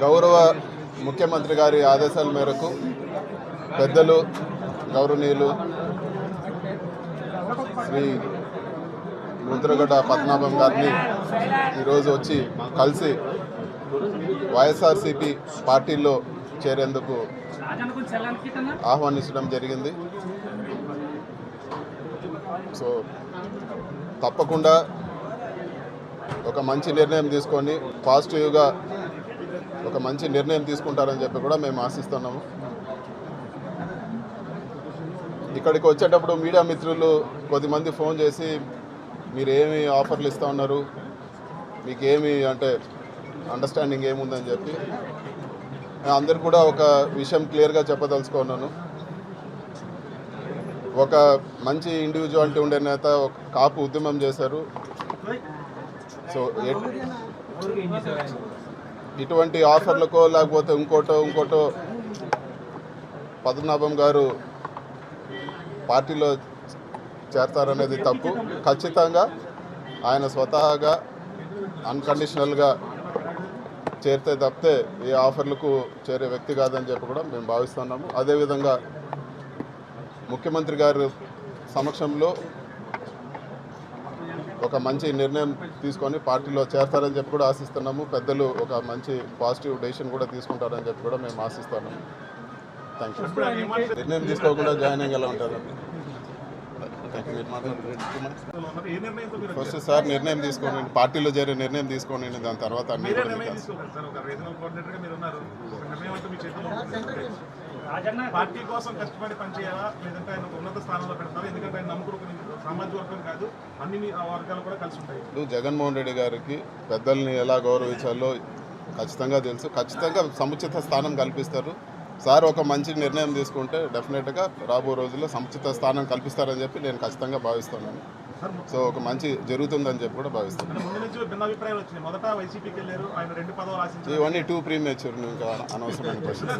గౌరవ ముఖ్యమంత్రి గారి ఆదేశాల మేరకు పెద్దలు గౌరవనీయులు శ్రీ ముద్రగడ్డ పద్మనాభం గారిని ఈరోజు వచ్చి కలిసి వైఎస్ఆర్సిపి పార్టీలో చేరేందుకు ఆహ్వానించడం జరిగింది. సో తప్పకుండా ఒక మంచి నిర్ణయం తీసుకొని పాజిటివ్గా ఒక మంచి నిర్ణయం తీసుకుంటారని చెప్పి కూడా మేము ఆశిస్తున్నాము. ఇక్కడికి వచ్చేటప్పుడు మీడియా మిత్రులు కొద్దిమంది ఫోన్ చేసి మీరు ఏమి ఆఫర్లు ఇస్తూ ఉన్నారు? మీకు ఏమి అంటే అండర్స్టాండింగ్ ఏముందని చెప్పి నేను కూడా ఒక విషయం క్లియర్గా చెప్పదలుచుకున్నాను. ఒక మంచి ఇండివిజువాలిటీ ఉండే నేత ఒక కాపు ఉద్యమం చేశారు. సో ఇటువంటి ఆఫర్లకో లేకపోతే ఇంకోటో ఇంకోటో పద్మనాభం గారు పార్టీలో చేరతారనేది తప్పు. ఖచ్చితంగా ఆయన స్వతహాగా అన్కండిషనల్గా చేరితే తప్పితే ఏ ఆఫర్లకు చేరే వ్యక్తి కాదని చెప్పి కూడా మేము భావిస్తున్నాము. అదేవిధంగా ముఖ్యమంత్రి గారు సమక్షంలో ఒక మంచి నిర్ణయం తీసుకొని పార్టీలో చేరతారని చెప్పి కూడా ఆశిస్తున్నాము. పెద్దలు ఒక మంచి పాజిటివ్ డెసిషన్ కూడా తీసుకుంటారని చెప్పి కూడా మేము ఆశిస్తున్నాము. థ్యాంక్ యూ నిర్ణయం తీసుకోకుండా జాయిన్ అయ్యి ఎలా ఉంటారండి థ్యాంక్ యూ మీరు మాట్లాడండి ఏ నిర్ణయంతో మీరు ఫస్ట్ సార్ నిర్ణయం తీసుకోండి. పార్టీలో చేరే నిర్ణయం తీసుకోండి. దాని తర్వాత అన్ని మీరే కూడా మీకు నిర్ణయం తీసుకోగలరు సార్. ఒక రీజనల్ కోఆర్డినేటర్గా మీరు ఉన్నారు. ఒక నిర్ణయం అంతా మీ చేతిలో ఉంటుంది. పార్టీ కోసం కష్టపడి పనిచేయాలా? లేదంటే ఆయన ఒక ఉన్నత స్థానంలో పెడతారా? ఎందుకంటే ఆయన నమ్ముకుని ఒక సామాజిక వర్గం కాదు. అన్ని మీ- ఆ వర్గాలు కూడా కలిసి ఉంటాయి. ఇప్పుడు జగన్మోహన్ రెడ్డి గారికి పెద్దల్ని ఎలా గౌరవించాలో ఖచ్చితంగా తెలుసు. ఖచ్చితంగా సముచిత స్థానం కల్పిస్తారు. సార్ ఒక మంచి నిర్ణయం తీసుకుంటే డెఫినెట్గా రాబో రోజుల్లో సముచిత స్థానం కల్పిస్తారని చెప్పి నేను ఖచ్చితంగా భావిస్తున్నాను. సో ఒక మంచి జరుగుతుందని చెప్పి కూడా భావిస్తున్నాను. ఇవన్నీ టూ ప్రీ మెచ్యూర్ ఇంకా అనవసరమైన క్వశ్చన్